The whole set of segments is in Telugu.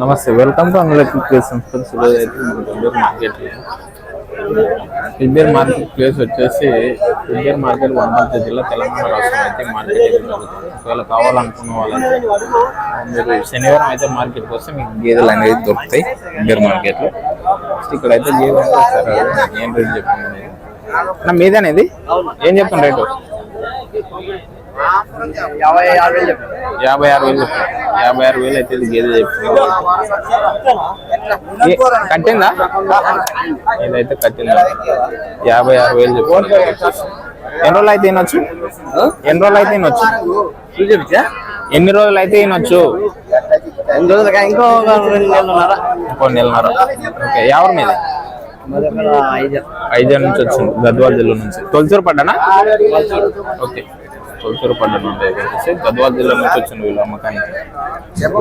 నమస్తే వెల్కమ్ టు అంగళకి ప్లేస్ ఫ్రెండ్స్ మార్కెట్ కిల్బేర్ మార్కెట్ ప్లేస్ వచ్చేసి కిల్బేర్ మార్కెట్ వనపర్తి జిల్లా తెలంగాణ రాష్ట్రం అయితే మార్కెట్ జరుగుతుంది. ఒకవేళ కావాలనుకున్న వాళ్ళంటే మీరు శనివారం అయితే మార్కెట్కి వస్తే మీకు గేదెలు అనేది దొరుకుతాయి కిల్బేర్ మార్కెట్లో ఇక్కడ అయితే గేదెలు అంటే ఏం రేట్ చెప్పింది మీదనేది ఏం చెప్తాను రేటు? యాభై ఆరు వేలు యాభై ఆరు వేలు యాభై ఆరు వేలు అయితే గేదె ఏ- కట్టిందా? ఇదైతే కట్టిందా యాభై ఆరు వేలు చెప్పాను ఎన్ని రోజులు అయితే తినొచ్చు ఎన్ని రోజులు అయితే చూపించా ఎన్ని రోజులు అయితే రోజులుగా ఇంకో రెండు నెలన్నర. ఓకే ఎవరి మీద? ఐదు నుంచి వచ్చింది గద్వాల జిల్లా నుంచి. తొలిచూరు పడ్డానా? ఓకే. తొలిచూరు పడ్డా నుండి వచ్చేసి గద్వాల జిల్లా నుంచి వచ్చింది వీళ్ళు అమ్మకానికి.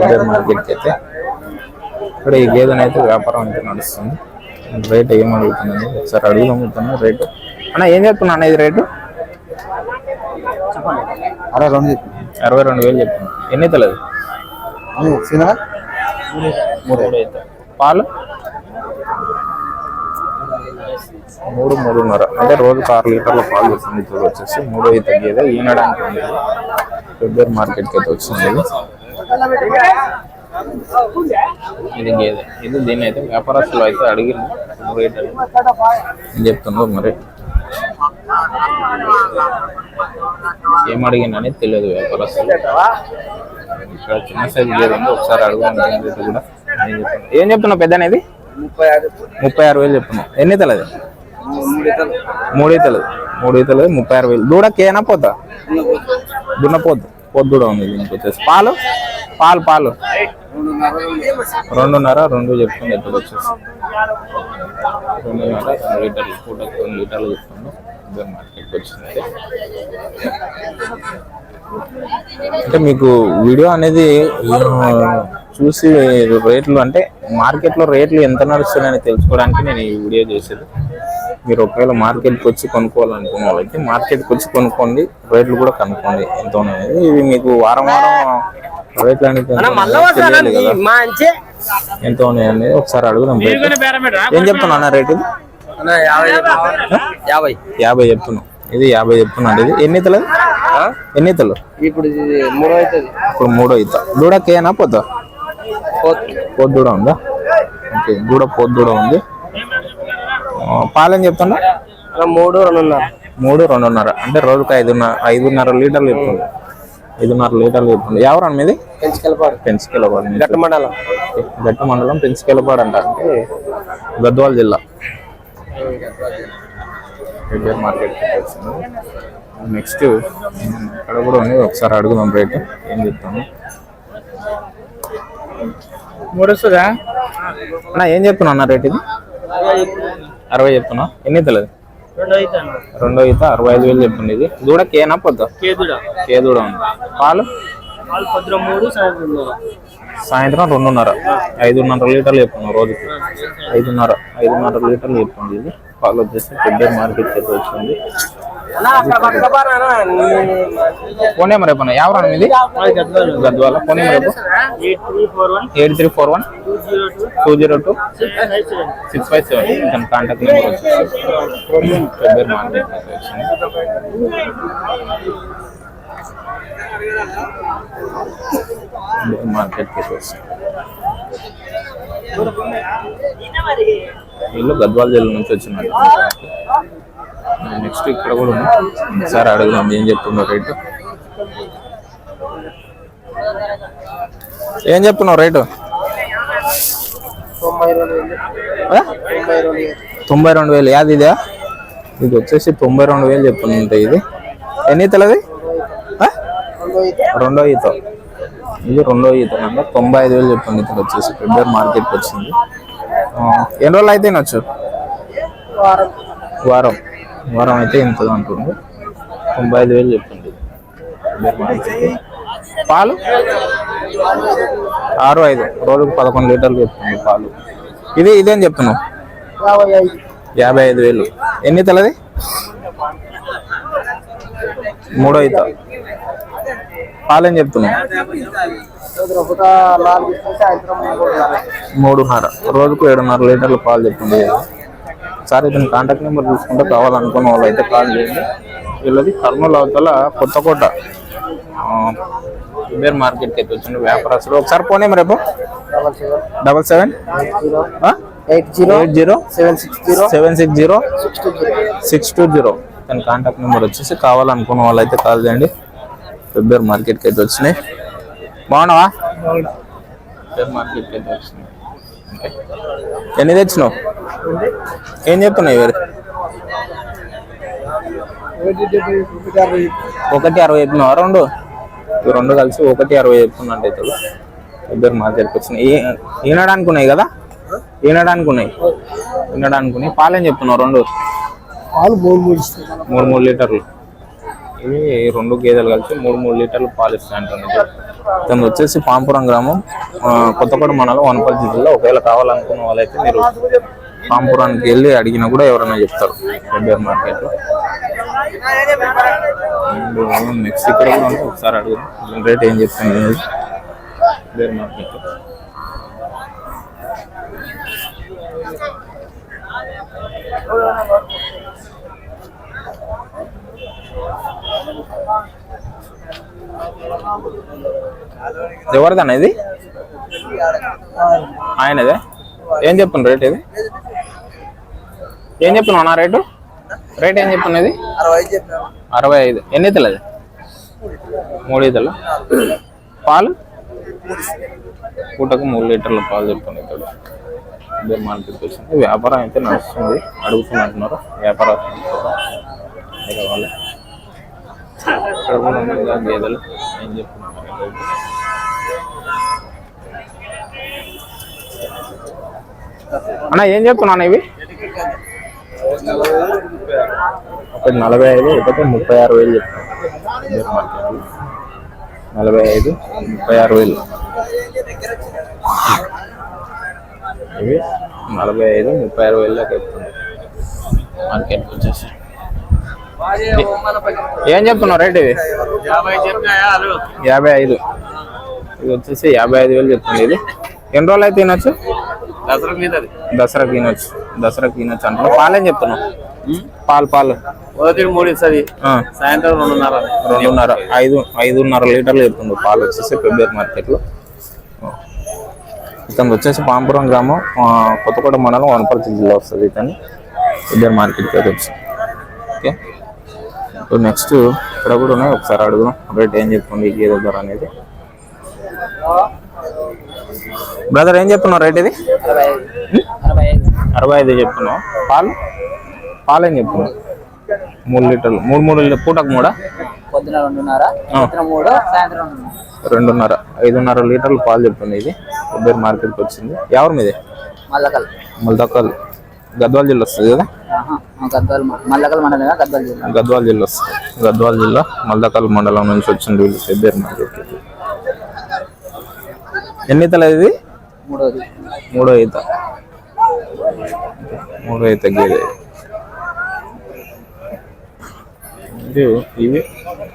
గేదె మార్కెట్కి అయితే. ఇక్కడ ఈ గేదెని అయితే వ్యాపారం అయితే నడుస్తుంది. రేట్ ఏం అడుగుతుందండి ఒకసారి అడుగు అమ్ముతున్నా రేటు. అన్న ఏం చెప్తున్నా అన్న ఇది రేటు? అరవై రెండు అరవై రెండు వేలు చెప్తున్నా. ఎన్ని అయితే పాలు? మూడు మూడున్నర. అంటే రోజుకు ఆరు లీటర్ల పాలు వస్తుంది ఇప్పుడు వచ్చేసి మూడు అయితే తగ్గేదే. ఈనడానికి ఉంది ఫిబ్రవరి మార్కెట్కి అయితే వచ్చింది. ఇది. గేదె ఇది దీన్ని అయితే వ్యాపారస్తులు అయితే అడిగింది రేట్ అని ఏం మరి? ఏం తెలియదు వ్యాపారస్తులు. ఇక్కడ చిన్న సైజు గేదె ఉంది. ఒకసారి అడుగుదాం. కూడా? ఏం చెప్తున్నా ఏం చెప్తున్నావు పెద్ద అనేది? ముప్పై ఆరు. వేలు చెప్తున్నావు ఎన్ని తెలది మూడు ఇతలు మూడు ఈతలు. ముప్పై ఆరు వేలు. దూడ కేనా పోతా? దున్నపోద్దు పొద్దు. కూడా ఉంది దీనికి వచ్చేసి. పాలు? పాలు పాలు. రెండున్నర రెండు చెప్తుంది ఎప్పుడు వచ్చేసి. రెండున్నర రెండు లీటర్లు పూట రెండు లీటర్లు ఇద్దరు మార్కెట్కి వచ్చింది. అంటే మీకు వీడియో అనేది చూసి రేట్లు అంటే మార్కెట్లో రేట్లు ఎంత నడుస్తున్నాయని తెలుసుకోవడానికి నేను ఈ వీడియో చేసేది. మీరు ఒకవేళ మార్కెట్కి వచ్చి కొనుక్కోవాలనుకున్న వాళ్ళైతే మార్కెట్కి వచ్చి కొనుక్కోండి రేట్లు కూడా కనుక్కోండి ఎంత ఉన్నాయి ఇది మీకు వారం వారం రేట్లు అనేది ఎంత అనేది ఒకసారి అడుగుదాం ఏం చెప్తున్నా అన్న రేటు ఇది? యాభై యాభై. చెప్తున్నాం ఇది యాభై చెప్తున్నాడు ఇది ఎన్ని ఇతలు ఎన్ని ఇతలు ఇప్పుడు మూడో అవుతుంది. ఇప్పుడు మూడో ఇత దూడ కేనా పొద్దు? పొద్దు దూడ ఉందా? ఓకే దూడ పొద్దు దూడ ఉంది. పాలని చెప్తున్నా? మూడు రెండున్నర. మూడు రెండున్నర. అంటే రోజుకి ఐదున్నర ఐదున్నర లీటర్లు చెప్తుంది. ఐదున్నర లీటర్లు చెప్తుంది. ఎవరు మీది పెంచుకెళ్ళిపోడు పెంచుకెళ్ళపాడు. గట్ట మండలం. గట్టి మండలం పెంచుకెళ్ళపాడు అంట. అంటే గద్వాల జిల్లా. మార్కెట్. నెక్స్ట్ ఇక్కడ కూడా ఉంది. ఒకసారి అడుగుదాం రేటు. ఏం చెప్తాను మూడు వస్తుందా అన్న ఏం చెప్తున్నా అన్న రేట్ ఇది? అరవై చెప్తున్నా. ఎన్ని తెలియదు రెండు ఈత అరవై ఐదు వేలు చెప్తుంది ఇది. దూడ కేనా పొద్దు? కే దూడ ఉంది. పాలు? సాయంత్రం రెండున్నర. ఐదున్నర లీటర్లు చెప్తున్నాం రోజుకి. ఐదున్నర ఐదున్నర లీటర్లు చెప్తుంది ఇది. పాలు వచ్చేసి పెద్ద మార్కెట్ అయితే వచ్చింది. ఫోన్ నెంబర్ చెప్పండి ఎవరు మీది గద్వాల ఫోన్ నెంబర్ చెప్పు eight three four one two zero two six five seven దాని కాంటాక్ట్ నెంబర్ వచ్చేసి మార్కెట్ మార్కెట్కి వచ్చింది వీళ్ళు గద్వాల జిల్లా నుంచి వచ్చినట్టు నెక్స్ట్ ఇక్కడ కూడా ఉంది. ఒకసారి అడుగుదాం ఏం చెప్తుందో రేటు? ఏం చెప్తున్నావు రేటు? తొంభై రెండు వేలు. యాది ఇదా? ఇది వచ్చేసి తొంభై రెండు వేలు చెప్తుంది ఉంటాయి ఇది. ఎన్ని ఈతలది? ఆ? రెండో ఈత. ఇది రెండో ఈత అంట. తొంభై ఐదు వేలు చెప్తుంది ఇక్కడ వచ్చేసి. ఫిబ్రవరి మార్కెట్కి వచ్చింది. ఎన్ని రోజులు అయితే వారం. వారం. వారం అయితే ఇంత అంటుంది తొంభై ఐదు వేలు మార్కెట్కి పాలు? ఆరు ఐదు. రోజుకు పదకొండు లీటర్లు చెప్తుంది పాలు. ఇది ఇదేం చెప్తున్నావు? యాభై ఐదు వేలు. ఎన్ని తలది? మూడో ఈత. పాలేం చెప్తున్నావు? మూడున్నర. రోజుకు ఏడున్నర లీటర్ల పాలు చెప్తుంది సార్ ఇతని కాంటాక్ట్ నెంబర్ చూసుకుంటే కావాలనుకున్న వాళ్ళు అయితే కాల్ చేయండి. వీళ్ళది కర్నూలు అవతల కొత్తకోట. కుబేర్ మార్కెట్కి అయితే వచ్చింది వ్యాపారస్తులు. ఒకసారి పోనీ రేపు double seven. Eight zero. Eight zero. Seven six zero. Seven six zero. Six two zero. తన కాంటాక్ట్ నెంబర్ వచ్చేసి కావాలనుకున్న వాళ్ళు అయితే కాల్ చేయండి. ఫిబ్రవరి మార్కెట్కి అయితే వచ్చినాయి. బాగున్నావా? ఫిబ్రవరి మార్కెట్కి అయితే వచ్చినాయి. ఎన్ని తెచ్చినావు? ఏం చెప్తున్నాయి ఇవి ఒకటి అరవై చెప్పినావా రెండు. రెండు కలిసి ఒకటి అరవై చెప్తున్నట్టు అయితే ఇద్దరు మార్కెట్కి వచ్చినాయి ఈ- ఈనడానికి ఉన్నాయి కదా? ఈనడానికి ఉన్నాయి ఈనడానికి ఉన్నాయి పాలేం చెప్తున్నావు? రెండు. పాలు మూడు మూడు మూడు మూడు లీటర్లు. ఇవి రెండు గేదెలు కలిసి మూడు మూడు లీటర్లు పాలు ఇస్తాయి అంటుంది తను వచ్చేసి పాంపురం గ్రామం ఆ, కొత్తకోట మండలం వనపల్లి జిల్లా. ఒకవేళ కావాలనుకున్న వాళ్ళైతే మీరు పాంపురానికి వెళ్ళి అడిగినా కూడా ఎవరైనా చెప్తారు. ఫెబ్రవరి మార్కెట్లో నెక్స్ట్ ఇక్కడ కూడా ఉంటే ఒకసారి అడుగు. రేట్ ఏం చెప్తాను ఫెబ్రవరి మార్కెట్ ఎవరిదన్నా ఇది? ఆయనదే? ఏం చెప్పండి రేట్ ఇది? ఏం చెప్తున్నావు నా రేటు? రేట్ ఏం చెప్తున్నా ఇది అరవై ఐదు. ఎన్ని ఇతలు అది? మూడు ఇతలు పాలు? పూటకు మూడు లీటర్ల పాలు చెప్తున్నా ఇతడు. ఇద్దరు మార్కెట్కి వచ్చింది. వ్యాపారం అయితే నడుస్తుంది. అడుగుతున్నట్టున్నారు. వ్యాపారం వాళ్ళు ఇక్కడ గేదెలు. ఏం చెప్తున్నారు. అన్న ఏం చెప్తున్నాను ఇవి? ఒకటి నలభై ఐదు ఒకటి ముప్పై ఆరు వేలు చెప్తాను నలభై ఐదు ముప్పై ఆరు వేలు. ఇవి నలభై ఐదు ముప్పై ఆరు వేలు దాకా చెప్తుంది మార్కెట్కి వచ్చేసి. ఏం చెప్తున్నావు రేట్ ఇది? యాభై ఐదు. ఇది వచ్చేసి యాభై ఐదు వేలు చెప్తుంది ఇది. ఎన్ని రోజులు అయితే తినొచ్చు? దసరా మీద దసరాకి తినొచ్చు. దసరాకి తినొచ్చు అంటున్నా పాలేం చెప్తున్నావు? పాలు పాలు. ఒకటి మూడు ఇస్తుంది. సాయంత్రం రెండున్నర. రెండున్నర. ఐదు ఐదున్నర లీటర్లు చెప్తుంది పాలు వచ్చేసి ఫిబ్రవరి మార్కెట్లో. ఇతను వచ్చేసి పాంపురం గ్రామం కొత్తకోట మండలం వనపర్తి జిల్లా వస్తుంది ఇతను. ఫిబ్రవరి మార్కెట్కి అయితే వచ్చి ఓకే. ఇప్పుడు నెక్స్ట్ ఇక్కడ కూడా ఉన్నాయి. ఒకసారి అడుగుదాం. రేట్ ఏం చెప్తుంది? ఈ గేదె ధర అనేది. బ్రదర్ ఏం చెప్తున్నావు రేట్ ఇది? అరవై ఐదు చెప్తున్నావు. పాలు? పాలు ఏం చెప్తున్నావు? మూడు లీటర్లు. మూడు మూడు లీటర్ పూటకు మూడా? పొద్దున రెండున్నర మూడు సాయంత్రం రెండున్నర. ఐదున్నర లీటర్లు పాలు చెప్తుంది ఇది. కొబ్బరి మార్కెట్కి వచ్చింది. ఎవరి మీదే? మల్లకల్. మల్దక్కల్ గద్వాల జిల్లా వస్తుంది కదా? గద్వాల్ మల్లకల్ మండలం గద్వాల్ జిల్లా. గద్వాల జిల్లా వస్తుంది. గద్వాల జిల్లా మల్దకల్ మండలం నుంచి వచ్చింది వీళ్ళు కొబ్బరి మార్కెట్కి. ఎన్ని ఈతలు ఇది? మూడో ఈత. మూడో ఈత గేదె ఇది ఇవి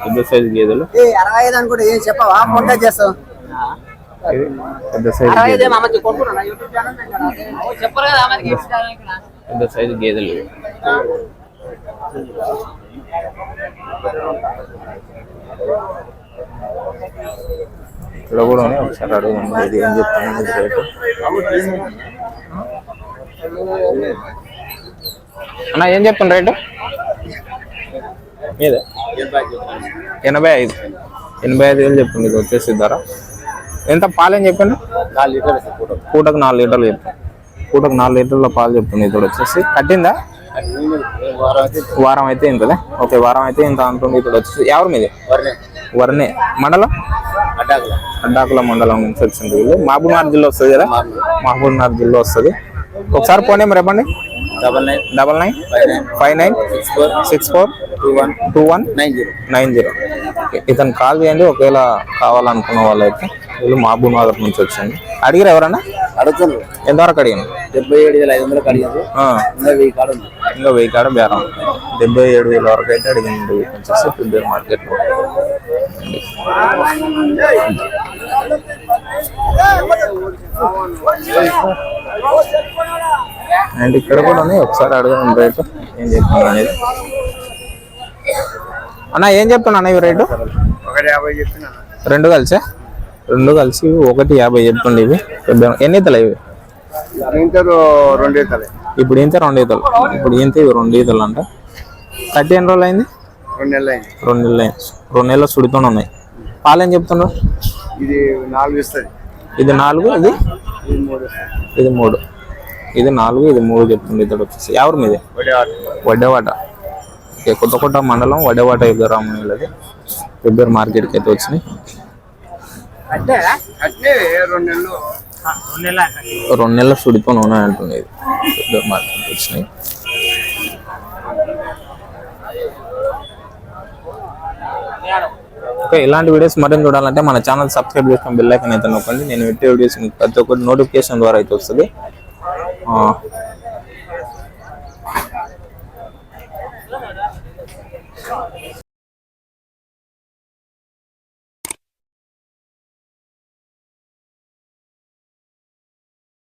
పెద్ద సైజు గేదెలు. అరవై ఐదు అనుకుంటే ఏం చెప్పవా? ఫోన్ చేస్తావు ఇది పెద్ద సైజు గేదెలు. ఇక్కడ? పెద్ద సైజు గేదెలు. ఇవి ఇక్కడ కూడా ఉన్నాయి. ఒకసారి అడుగుదాం. ఇది ఏం చెప్తాను రేటు. అన్న ఏం చెప్తాను రేటు? మీదే? ఎనభై ఐదు. ఎనభై ఐదు వేలు చెప్తుంది ఇది వచ్చేసి ధర. ఎంత పాలేం చెప్పండి? నాలుగు లీటర్లు పూటకు. నాలుగు లీటర్లు చెప్తాను పూటకు నాలుగు లీటర్ల పాలు చెప్తుంది ఇది వచ్చేసి. కట్టిందా? వారం అయితే ఇంతదే ఓకే వారం అయితే ఇంత అంటుంది ఇప్పుడు వచ్చేసి. ఎవరి మీది? వరనే. వరనే. మండలం? అడ్డాకుల. అడ్డాకుల మండలం నుంచి వచ్చింది వీళ్ళు మహబూబ్నగర్ జిల్లా వస్తుంది కదా? మహబూబ్నగర్ జిల్లా వస్తుంది. ఒకసారి పోనీ రేపండి double nine. Double nine. Five nine. Six four. Six four. Two one. Two one. Nine zero. Nine zero. ఇతను కాల్ చేయండి ఒకవేళ కావాలనుకున్న వాళ్ళైతే వీళ్ళు మహబూబ్ నగర్ నుంచి వచ్చింది అడిగారు ఎవరన్నా? అడుగుతున్నారు. ఎంతవరకు అడిగాను డెబ్బై ఏడు వేల ఐదు వందలకు అడిగారు. ఇంకా వెయ్యి కాడు ఇంకా వెయ్యి కాడ బేరం. డెబ్బై ఏడు వేల వరకు అయితే అడిగింది వచ్చేసి ఫిబ్రవరి మార్కెట్లో. అండ్ ఇక్కడ కూడా ఉన్నాయి. ఒకసారి అడగండి రేటు. ఏం చెప్తున్నా అనేది. అన్న ఏం చెప్తున్నా అన్న ఇవి రేటు? రెండు కలిసే? రెండు కలిసి ఒకటి యాభై చెప్తుండే ఇవి. పెద్ద ఎన్ని ఈతలు ఇవి? రెండు ఇతలే ఇప్పుడు ఇంత రెండు ఈతలు. ఇప్పుడు ఇంత ఇవి రెండు ఈతలు అంట. కట్టి ఎన్ని రోజులు అయింది రెండు నెలలు అయింది రెండు నెలలు అయింది. రెండు నెలలు సుడితోనే ఉన్నాయి. పాలు ఏం చెప్తున్నారు? ఇది నాలుగు ఇస్తుంది. ఇది నాలుగు ఇది? ఇది మూడు ఇది నాలుగు ఇది మూడు చెప్తుంది ఇతడు వచ్చేసి. ఎవరి మీది? వడ్డేవాట ఓకే కొత్త కొత్త మండలం వడ్డేవాట యుగరామయ్యది పెబ్బేరు మార్కెట్కి అయితే వచ్చినాయి. రెండు నెలలు. రెండు నెలల సుడితో ఉన్నాయి అంటుంది. ఇది పెబ్బేరు మార్కెట్కి వచ్చినాయి. ఓకే ఇలాంటి వీడియోస్ మరిన్ని చూడాలంటే మన ఛానల్ సబ్స్క్రైబ్ చేసుకుని బెల్ ఐకాన్ అయితే నొక్కండి. నేను పెట్టే వీడియోస్ మీకు ప్రతి ఒక్కటి నోటిఫికేషన్ ద్వారా అయితే వస్తుంది.